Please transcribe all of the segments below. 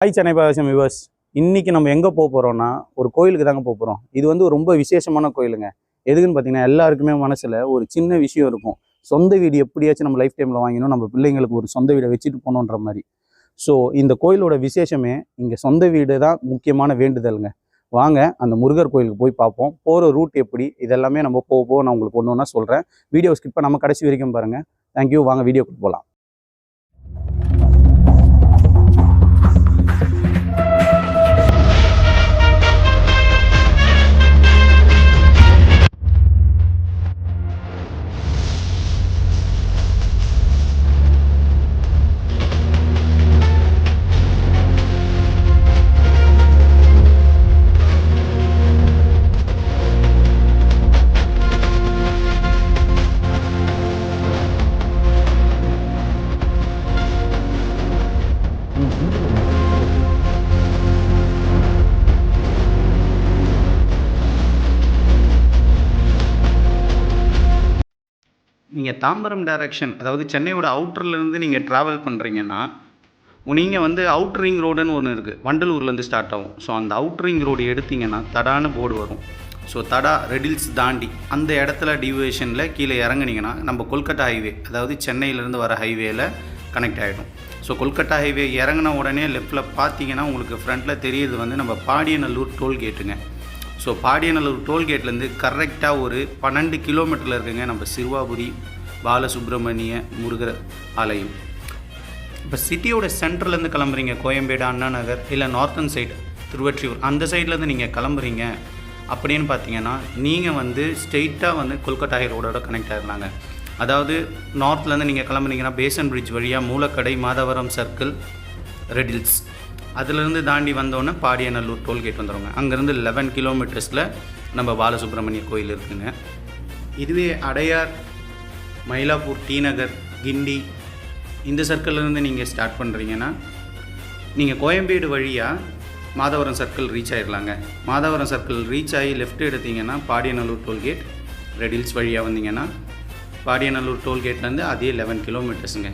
Hi Chennai பாவேசம் viewers இன்றைக்கி நம்ம எங்கே போக போகிறோம்னா ஒரு கோயிலுக்கு தாங்க போக போகிறோம் இது வந்து ரொம்ப விசேஷமான கோயிலுங்க. எதுக்குன்னு பார்த்தீங்கன்னா எல்லாருக்குமே மனசில் ஒரு சின்ன விஷயம் இருக்கும். சொந்த வீடு எப்படியாச்சும் நம்ம லைஃப் டைமில் வாங்கினோம் நம்ம பிள்ளைங்களுக்கு ஒரு சொந்த வீடை வச்சுட்டு போகணுன்ற மாதிரி. ஸோ இந்த கோயிலோட விசேஷமே இங்கே சொந்த வீடு தான் முக்கியமான வேண்டுதலுங்க. வாங்க அந்த முருகர் கோயிலுக்கு போய் பார்ப்போம். போகிற ரூட் எப்படி இதெல்லாமே நம்ம போக போக நான் உங்களுக்கு ஒன்று ஒன்றா சொல்கிறேன் வீடியோ ஸ்கிப் பண்ணாமல் கடைசி வரைக்கும் பாருங்கள் தேங்க்யூ வாங்க வீடியோக்கு போகலாம் நீங்கள் தாம்பரம் டைரக்ஷன் அதாவது சென்னையோட அவுட்டர்லேருந்து நீங்கள் ட்ராவல் பண்ணுறீங்கன்னா நீங்கள் வந்து அவுட்ரிங் ரோடுன்னு ஒன்று இருக்குது வண்டலூர்லேருந்து ஸ்டார்ட் ஆகும். ஸோ அந்த அவுட்ரிங் ரோடு எடுத்தீங்கன்னா தடான்னு போர்டு வரும். ஸோ தடா ரெடில்ஸ் தாண்டி அந்த இடத்துல டிவியேஷனில் கீழே இறங்குனீங்கன்னா நம்ம கொல்கட்டா ஹைவே அதாவது சென்னையிலேருந்து வர ஹைவேயில் கனெக்ட் ஆகிடும் ஸோ கொல்கட்டா ஹைவே இறங்கின உடனே லெஃப்ட்டில் பார்த்தீங்கன்னா உங்களுக்கு ஃப்ரண்ட்டில் தெரியுது வந்து நம்ம பாடியநல்லூர் டோல்கேட்டுங்க ஸோ பாடியநல்லூர் டோல்கேட்லேருந்து கரெக்டாக ஒரு பன்னெண்டு கிலோமீட்டரில் இருக்குங்க நம்ம சிறுவாபுரி பாலசுப்ரமணிய முருகர் ஆலயம். இப்போ சிட்டியோட சென்டர்லேருந்து கிளம்புறீங்க கோயம்பேடு அண்ணா நகர் இல்லை நார்த்தன் சைடு திருவற்றியூர் அந்த சைட்லேருந்து நீங்கள் கிளம்புறீங்க அப்படின்னு பார்த்தீங்கன்னா நீங்கள் வந்து ஸ்ட்ரெயிட்டாக வந்து கொல்கட்டா ரோடோட கனெக்ட் ஆகிருந்தாங்க அதாவது நார்த்லேருந்து நீங்கள் கிளம்புறீங்கன்னா பேசன் பிரிட்ஜ் வழியாக மூலக்கடை மாதவரம் சர்க்கிள் ரெடில்ஸ் அதுலேருந்து தாண்டி வந்தோன்னே பாடியநல்லூர் டோல்கேட் வந்துடுங்க அங்கேருந்து லெவன் கிலோமீட்டர்ஸில் நம்ம பாலசுப்ரமணிய கோயில் இருக்குங்க. இதுவே அடையார் மயிலாப்பூர் டி நகர் கிண்டி இந்த சர்க்கிள்லேருந்து நீங்கள் ஸ்டார்ட் பண்ணுறீங்கன்னா நீங்கள் கோயம்பேடு வழியாக மாதவரம் சர்க்கிள் ரீச் ஆகிடலாங்க மாதவரம் சர்க்கிள் ரீச் ஆகி லெஃப்ட் எடுத்தீங்கன்னா பாடியநல்லூர் டோல்கேட் ரெடில்ஸ் வழியாக வந்தீங்கன்னா பாடியநல்லூர் டோல்கேட்லேருந்து அதே லெவன் கிலோமீட்டர்ஸுங்க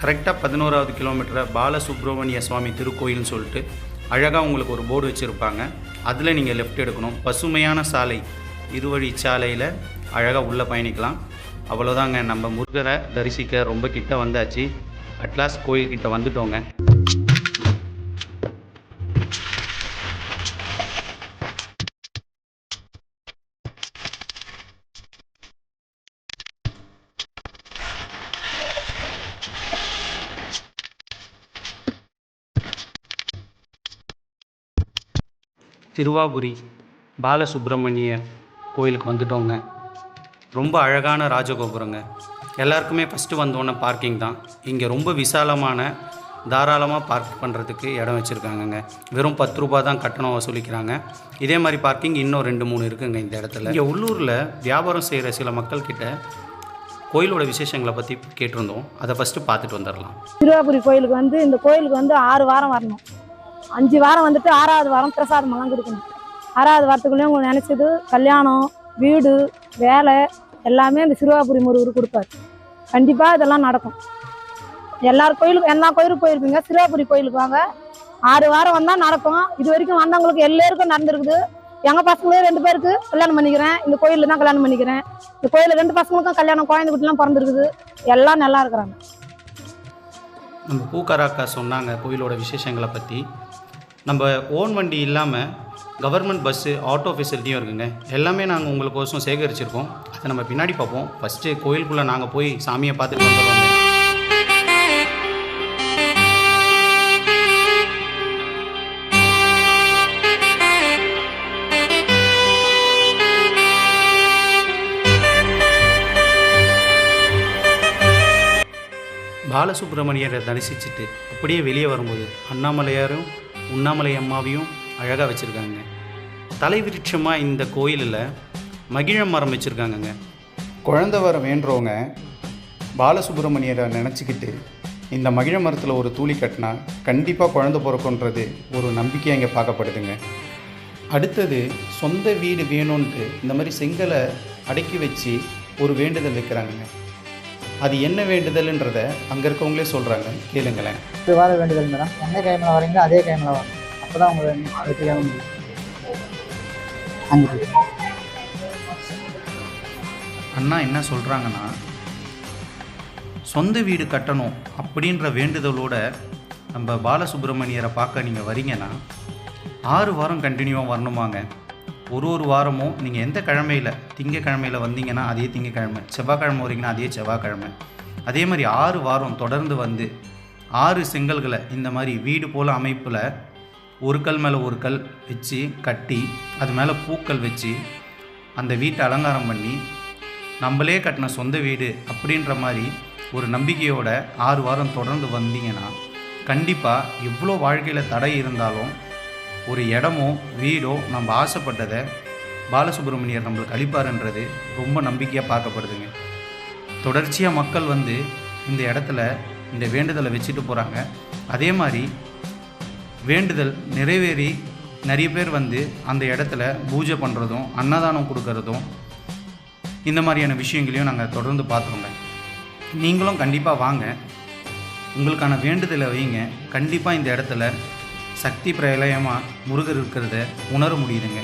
கரெக்டாக பதினோராவது கிலோமீட்டரை பாலசுப்ரமணிய சுவாமி திருக்கோயில்னு சொல்லிட்டு அழகாக உங்களுக்கு ஒரு போர்டு வச்சுருப்பாங்க. அதில் நீங்கள் லெஃப்ட் எடுக்கணும். பசுமையான சாலை இருவழி சாலையில் அழகாக உள்ளே பயணிக்கலாம். அவ்வளோதாங்க நம்ம முருகரை தரிசிக்க ரொம்ப கிட்ட வந்தாச்சு. அட்லாஸ் கோயில்கிட்ட வந்துட்டோங்க. திருவாபுரி பாலசுப்ரமணியர் கோயிலுக்கு வந்துட்டோங்க. ரொம்ப அழகான ராஜகோபுரங்க. எல்லாருக்குமே ஃபஸ்ட்டு வந்தோடனே பார்க்கிங் தான். இங்கே ரொம்ப விசாலமான தாராளமாக பார்க் பண்ணுறதுக்கு இடம் வச்சுருக்காங்கங்க. வெறும் பத்து ரூபா தான் கட்டணம் வசூலிக்கிறாங்க. இதே மாதிரி பார்க்கிங் இன்னும் ரெண்டு மூணு இருக்குங்க இந்த இடத்துல. இங்கே உள்ளூரில் வியாபாரம் செய்கிற சில மக்கள்கிட்ட கோயிலோட விசேஷங்களை பற்றி கேட்டிருந்தோம். அதை ஃபஸ்ட்டு பார்த்துட்டு வந்துடலாம். திருவாபுரி கோயிலுக்கு வந்து இந்த கோயிலுக்கு வந்து ஆறு வாரம் வரணும். அஞ்சு வாரம் வந்துட்டு ஆறாவது வாரம் பிரசாதமெல்லாம் கொடுக்கணும். ஆறாவது வாரத்துக்குள்ளேயும் உங்களுக்கு நினச்சது கல்யாணம் வீடு வேலை எல்லாமே இந்த சிறுவாபுரி முருகர் கொடுப்பாரு. கண்டிப்பாக இதெல்லாம் நடக்கும். எல்லார் கோயிலுக்கும் எல்லா கோயிலுக்கு போயிருப்பீங்க சிறுவாபுரி கோயிலுக்கு வாங்க. ஆறு வாரம் வந்தால் நடக்கும். இது வரைக்கும் வந்தவங்களுக்கு எல்லாருக்கும் நடந்திருக்குது. எங்கள் பசங்களே ரெண்டு பேருக்கு கல்யாணம் பண்ணிக்கிறேன். இந்த கோயிலில் தான் கல்யாணம் பண்ணிக்கிறேன். இந்த கோயிலில் ரெண்டு பசங்களுக்கும் கல்யாணம் குழந்தை குட்டிலாம் பிறந்திருக்குது. எல்லாம் நல்லா இருக்கிறாங்க. நம்ம பூக்காராக்கா சொன்னாங்க கோயிலோட விசேஷங்களை பற்றி நம்ம ஓன் வண்டி இல்லாமல் கவர்மெண்ட் பஸ்ஸு ஆட்டோ ஃபெசிலிட்டியும் இருக்குங்க. எல்லாமே நாங்கள் உங்களுக்கோசம் சேகரிச்சிருக்கோம். அதை நம்ம பின்னாடி பார்ப்போம். ஃபஸ்ட்டு கோயிலுக்குள்ளே நாங்கள் போய் சாமியை பார்த்துட்டு வந்துடுவோம் பாலசுப்ரமணியரை தரிசிச்சுட்டு அப்படியே வெளியே வரும்போது அண்ணாமலையாரும் உண்ணாமலை அம்மாவையும் அழகாக வச்சுருக்காங்க. தலைவிருட்சமாக இந்த கோயிலில் மகிழ மரம் வச்சுருக்காங்கங்க. குழந்தை வர வேண்டுறவங்க பாலசுப்ரமணியரை நினச்சிக்கிட்டு இந்த மகிழ மரத்தில் ஒரு தூளி கட்டினா கண்டிப்பாக குழந்த பிறக்குன்றது ஒரு நம்பிக்கை இங்கே பார்க்கப்படுதுங்க. அடுத்தது சொந்த வீடு வேணும்ன்ட்டு இந்த மாதிரி செங்கலை அடக்கி வச்சு ஒரு வேண்டுதல் வைக்கிறாங்கங்க. அது என்ன வேண்டுதல்ன்றத அங்கே இருக்கவங்களே சொல்கிறாங்க கேளுங்களேன். இது வார வேண்டுதல் மேடம். எந்த டைமில் வரீங்களோ அதே டைமில் வரணும் அப்போ தான் உங்களை வெற்றியாக முடியும். அண்ணா என்ன சொல்கிறாங்கன்னா சொந்த வீடு கட்டணும் அப்படின்ற வேண்டுதலோட நம்ம பாலசுப்ரமணியரை பார்க்க நீங்கள் வரீங்கன்னா ஆறு வாரம் கண்டினியூவாக வரணுமாங்க. ஒரு ஒரு வாரமும் நீங்கள் எந்த கிழமையில் திங்கக்கிழமையில் வந்தீங்கன்னா அதே திங்கக்கிழமை செவ்வாய்க்கிழமை வரீங்கன்னா அதே செவ்வாய்க்கிழமை. அதே மாதிரி ஆறு வாரம் தொடர்ந்து வந்து ஆறு செங்கல்களை இந்த மாதிரி வீடு போல் அமைப்பில் ஒரு கல் மேலே ஒரு கல் வச்சு கட்டி அது மேலே பூக்கள் வச்சு அந்த வீட்டை அலங்காரம் பண்ணி நம்மளே கட்டின சொந்த வீடு அப்படின்ற மாதிரி ஒரு நம்பிக்கையோட ஆறு வாரம் தொடர்ந்து வந்தீங்கன்னா கண்டிப்பாக எவ்வளோ வாழ்க்கையில் தடை இருந்தாலும் ஒரு இடமோ வீடோ நம்ம ஆசைப்பட்டதை பாலசுப்ரமணியர் நம்மளுக்கு அளிப்பாருன்றது ரொம்ப நம்பிக்கையாக பார்க்கப்படுதுங்க. தொடர்ச்சியாக மக்கள் வந்து இந்த இடத்துல இந்த வேண்டுதலை வச்சுட்டு போகிறாங்க அதே மாதிரி வேண்டுதல் நிறைவேறி நிறைய பேர் வந்து அந்த இடத்துல பூஜை பண்ணுறதும் அன்னதானம் கொடுக்கறதும் இந்த மாதிரியான விஷயங்களையும் நாங்கள் தொடர்ந்து பார்த்துருங்க நீங்களும் கண்டிப்பாக வாங்க. உங்களுக்கான வேண்டுதலை வைங்க. கண்டிப்பாக இந்த இடத்துல சக்தி பிரளயமாக முருகர் இருக்கிறத உணர முடியுதுங்க.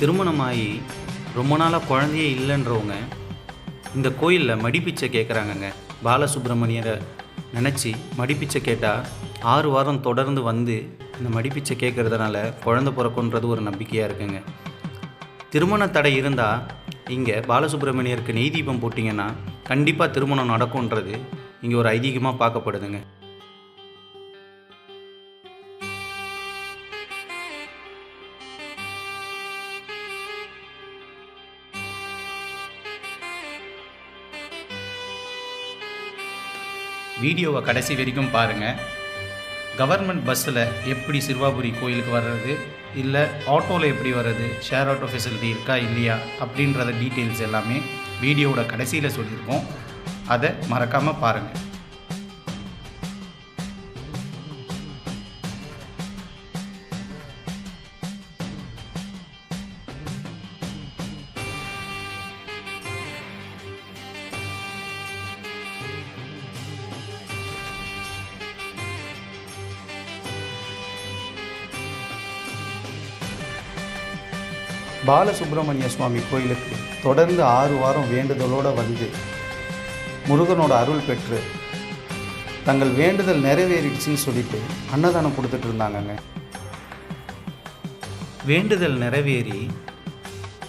திருமணமாகி ரொம்ப நாளாக குழந்தையே இல்லைன்றவங்க இந்த கோயிலில் மடிப்பிச்சை கேட்குறாங்கங்க பாலசுப்ரமணியரை நினச்சி மடிப்பிச்சை கேட்டால் ஆறு வாரம் தொடர்ந்து வந்து இந்த மடிப்பிச்சை கேட்குறதுனால குழந்தை பிறக்குன்றது ஒரு நம்பிக்கையாக இருக்குங்க. திருமண தடை இருந்தால் இங்கே பாலசுப்ரமணியருக்கு நெய் தீபம் போட்டிங்கன்னா கண்டிப்பாக திருமணம் நடக்கும்ன்றது இங்கே ஒரு ஐதீகமாக பார்க்கப்படுதுங்க. வீடியோவை கடைசி வரைக்கும் பாருங்கள் கவர்மெண்ட் பஸ்ஸில் எப்படி சிறுவாபுரி கோயிலுக்கு வர்றது? இல்லை ஆட்டோவில் எப்படி வர்றது? ஷேர் ஆட்டோ ஃபெசிலிட்டி இருக்கா இல்லையா? அப்படின்றத டீட்டெயில்ஸ் எல்லாமே வீடியோவோட கடைசியில் சொல்லியிருக்கோம். அதை மறக்காமல் பாருங்கள் பாலசுப்ரமணிய சுவாமி கோயிலுக்கு தொடர்ந்து ஆறு வாரம் வேண்டுதலோடு வந்து முருகனோட அருள் பெற்று தங்கள் வேண்டுதல் நிறைவேறிடுச்சுன்னு சொல்லிட்டு அன்னதானம் கொடுத்துட்டு இருந்தாங்கங்க. வேண்டுதல் நிறைவேறி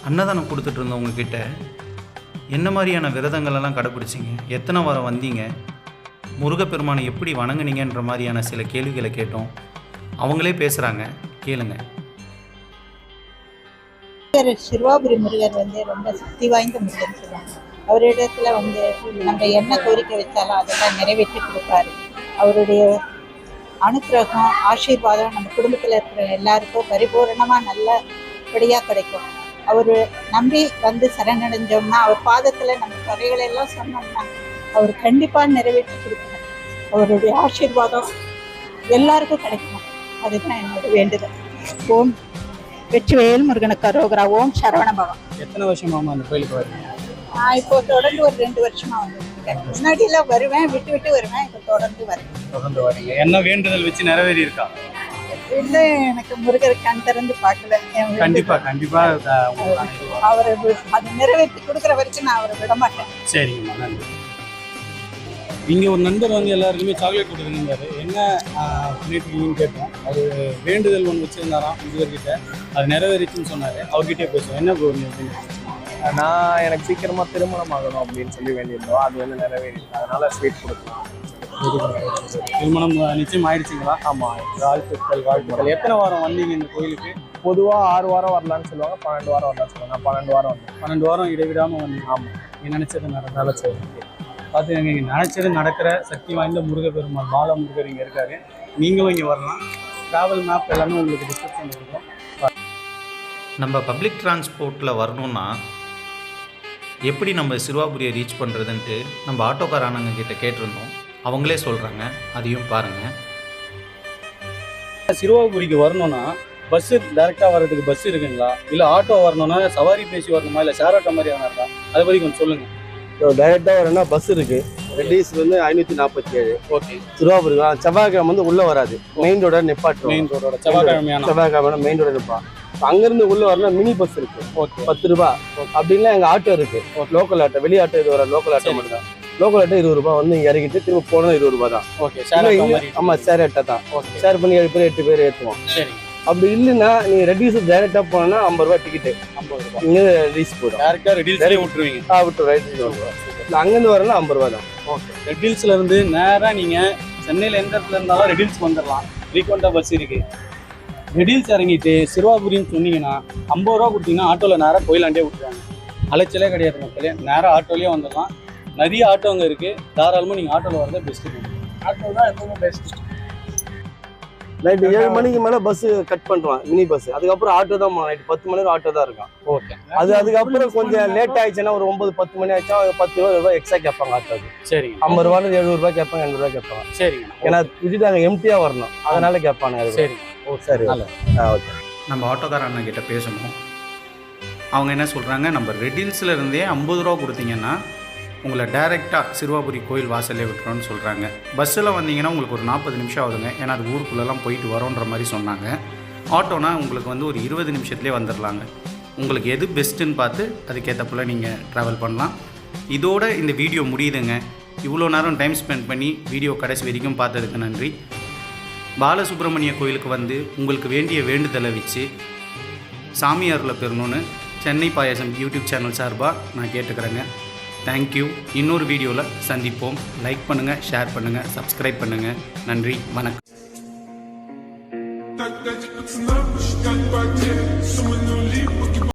அன்னதானம் கொடுத்துட்டு இருந்தவங்கக்கிட்ட என்ன மாதிரியான விரதங்கள் எல்லாம் கடைப்பிடிச்சிங்க? எத்தனை வாரம் வந்தீங்க? முருகப்பெருமானை எப்படி வணங்குனீங்கன்ற மாதிரியான சில கேள்விகளை கேட்டோம். அவங்களே பேசுகிறாங்க கேளுங்கள் முருகர் சிறுவாபுரி முருகர் வந்து ரொம்ப சக்தி வாய்ந்த முருகர் சொல்லுவாங்க. அவரிடத்துல வந்து நம்ம என்ன கோரிக்கை வச்சாலும் அதெல்லாம் நிறைவேற்றி கொடுப்பாரு. அவருடைய அனுகிரகம் ஆசீர்வாதம் நம்ம குடும்பத்தில் இருக்கிற எல்லாருக்கும் பரிபூரணமாக நல்லபடியாக கிடைக்கும். அவர் நம்பி வந்து சரணடைஞ்சோம்னா அவர் பாதத்தில் நம்ம குறைகளை எல்லாம் சொன்னோம்னா அவர் கண்டிப்பாக நிறைவேற்றி கொடுப்பார். அவருடைய ஆசீர்வாதம் எல்லாருக்கும் கிடைக்கும். அதுதான் என்னோட வேண்டுதல். ஓம் வெற்றிவேல் முருகனுக்கு அரோகரா ஓம் சரவணபவம் எத்தனை வருஷமாமா அந்த கோயிலுக்கு வரீங்க நான் இப்போ தொடர்ந்து ஒரு ரெண்டு வருஷமா வந்துருக்கேன் முன்னாடி எல்லாம் வருவேன் விட்டு விட்டு வருவேன் இப்போ தொடர்ந்து வரேன். தொடர்ந்து வரீங்க. என்ன வேண்டுதல் வச்சு நிறைவேறி இருக்கா இல்லை எனக்கு முருகர் கண் திறந்து பார்க்கல. கண்டிப்பா கண்டிப்பா. அவரை அது நிறைவேற்றி கொடுக்குற வரைக்கும் நான் அவரை விட மாட்டேன் சரிங்கம்மா நன்றி. இங்க ஒரு நண்பர் வந்து எல்லாருக்குமே சாக்லேட் கொடுக்குறீங்காரு என்ன ஆஹ், பண்ணிட்டு இருக்கீங்கன்னு கேட்டோம். அவர் வேண்டுதல் ஒன்று வச்சிருந்தாராம் முருகர்கிட்ட. அது நிறைவேறிச்சுன்னு சொன்னாரு. அவர்கிட்டயே பேசுவோம். என்ன? நான் எனக்கு சீக்கிரமா திருமணம் ஆகணும் அப்படின்னு சொல்லி வேண்டியிருந்தோம். அது வந்து நிறைவேறிடுச்சு அதனால ஸ்வீட் கொடுக்கலாம். திருமணம் நிச்சயம் ஆயிடுச்சுங்களா? ஆமா வாழ்த்துக்கள் வாழ்த்துக்கள். எத்தனை வாரம் வந்தீங்க இந்த கோயிலுக்கு? பொதுவா ஆறு வாரம் வரலாம்னு சொல்லுவாங்க. பன்னெண்டு வாரம் வரலாம்னு சொல்லுவாங்க. நான் பன்னெண்டு வாரம் வந்தேன். பன்னெண்டு வாரம் இடைவிடாம வந்தீங்க. ஆமா. நீ நினைச்சது நடந்தாலும் சரி பார்த்துக்கங்க இங்கே நினைச்சது நடக்கிற சக்தி வாய்ந்த முருகர் பெருமாள் பால முருகர் இங்கே இருக்காரு. நீங்களும் இங்கே வரலாம். ட்ராவல் மேப் எல்லாமே உங்களுக்கு டிஸ்கிரிப்ஷன் இருக்கும் நம்ம பப்ளிக் டிரான்ஸ்போர்ட்டில் வரணும்னா எப்படி நம்ம சிறுவாபுரியை ரீச் பண்ணுறதுன்ட்டு நம்ம ஆட்டோக்கார அண்ணங்க கிட்ட கேட்டிருந்தோம். அவங்களே சொல்கிறாங்க அதையும் பாருங்கள் சிறுவாபுரிக்கு வரணும்னா பஸ் டேரெக்டாக வர்றதுக்கு பஸ் இருக்குங்களா? இல்லை ஆட்டோ வரணும்னா சவாரி பேசி வரணுமா? இல்லை ஷேர் ஆட்டோ மாதிரி இருக்கா? அதை பற்றி கொஞ்சம் சொல்லுங்கள் டைரெக்டாக வரணும்னா பஸ் இருக்கு. ரெட்டிஸ் வந்து ஐநூற்றி நாற்பத்தி ஏழு ஓகே திருவாபுரி செவ்வாய்க்கிழமை வந்து உள்ளே வராது. மெயின் ரோட நிப்பாட்டுவோம் மெயின் ரோடோட செவ்வாய்க்கிழமையான செவ்வாய்க்கிழமை மெயின் ரோட நிப்பான் அங்கேருந்து உள்ளே வரணும் மினி பஸ் இருக்கு. ஓகே பத்து ரூபா. அப்படின்னா எங்கள் ஆட்டோ இருக்கு. லோக்கல் ஆட்டோ வெளி ஆட்டோ இது வர லோக்கல் ஆட்டோ சரி. மட்டும் தான். லோக்கல் ஆட்டோ இருபது ரூபா வந்து இங்கே இறங்கிட்டு திரும்ப போனோம் இருபது ரூபா தான். ஓகே மாதிரி. ஆமாம் ஷேர் ஆட்டோ தான். ஷேர் பண்ணி ஏழு பேர் எட்டு பேர் ஏற்றுவோம் சரி. அப்படி இல்லைன்னா நீங்கள் ரெடியூஸ் டைரெக்டாக போனோன்னா ஐம்பது ரூபா டிக்கெட்டு ஐம்பது ரூபாய் இங்கே ரெடியூஸ் போடும் டேரெக்டாக ரெடில்ஸ்லேயே விட்டுருவீங்க. ஆ விட்டு ரைட் அங்கேருந்து வரணும்னா ஐம்பது ரூபா தான். ஓகே ரெட்டில்ஸ்ல இருந்து நேரா நீங்க சென்னையில எந்த இடத்துல இருந்தாலும் ரெட்டில்ஸ் வந்துடலாம் ஃப்ரீக்வெண்டா பஸ் இருக்கு. ரெட்டில்ஸ் இறங்கிட்டு சிறுவாபுரின்னு சொன்னீங்கன்னா ஐம்பது ரூபா கொடுத்தீங்கன்னா ஆட்டோல நேரா கோயிலாண்டே விட்டுருவாங்க. அலைச்சலே கிடையாது மக்களே. நேரா ஆட்டோலயே வந்துடலாம் நிறைய ஆட்டோ அங்கே இருக்கு. தாராளமாக நீங்க ஆட்டோல வரது பெஸ்ட் ஆட்டோ தான் எப்பவுமே பெஸ்ட் நைட்டு ஏழு மணிக்கு மேலே பஸ் கட் பண்ணுவான் மினி பஸ் அதுக்கப்புறம் ஆட்டோ தான் நைட்டு பத்து மணி ஆட்டோ தான் இருக்கும் ஓகே அது அதுக்கப்புறம் கொஞ்சம் லேட் ஆயிடுச்சுன்னா ஒரு ஒன்பது பத்து மணி ஆயிடுச்சா பத்து ரூபா ரூபாய் எக்ஸ்ட்ரா கேட்பாங்க ஆட்டோக்கு சரிங்க. ஐம்பது ரூபாய் எழுபது ரூபாய் கேட்பாங்க எண்பது ரூபாய் கேட்பாங்க. சரிங்க. ஏன்னா விட்டுட்டு அங்கே எம்டியா வரணும். அதனால கேட்பானுங்க அது சரி ஓ சரி ஓகே. நம்ம ஆட்டோக்கார அண்ணன் கிட்ட பேசணும். அவங்க என்ன சொல்கிறாங்க நம்ம ரெட்டில்ஸில் இருந்தே ஐம்பது ரூபா கொடுத்தீங்கன்னா உங்களை டைரெக்டாக சிறுவாபுரி கோயில் வாசல்லே விட்டுறோன்னு சொல்கிறாங்க பஸ்ஸில் வந்தீங்கன்னா உங்களுக்கு ஒரு நாற்பது நிமிஷம் ஆகுதுங்க. ஏன்னா அது ஊருக்குள்ளெல்லாம் போயிட்டு வரோன்ற மாதிரி சொன்னாங்க. ஆட்டோனா உங்களுக்கு வந்து ஒரு இருபது நிமிஷத்துலேயே வந்துடலாங்க உங்களுக்கு எது பெஸ்ட்டுன்னு பார்த்து அதுக்கேற்றப்போல் நீங்கள் ட்ராவல் பண்ணலாம். இதோட இந்த வீடியோ முடியுதுங்க. இவ்வளோ நேரம் டைம் ஸ்பெண்ட் பண்ணி வீடியோ கடைசி வரைக்கும் பார்த்ததுக்கு நன்றி. பாலசுப்ரமணிய கோயிலுக்கு வந்து உங்களுக்கு வேண்டிய வேண்டுதலை வச்சு சாமியாரில் பெறணும்னு சென்னை பாயாசம் யூடியூப் சேனல் சார்பாக நான் கேட்டுக்கிறேங்க. தேங்க்யூ இன்னொரு வீடியோவில் சந்திப்போம். லைக் பண்ணுங்கள் ஷேர் பண்ணுங்கள் சப்ஸ்கிரைப் பண்ணுங்கள் நன்றி வணக்கம்.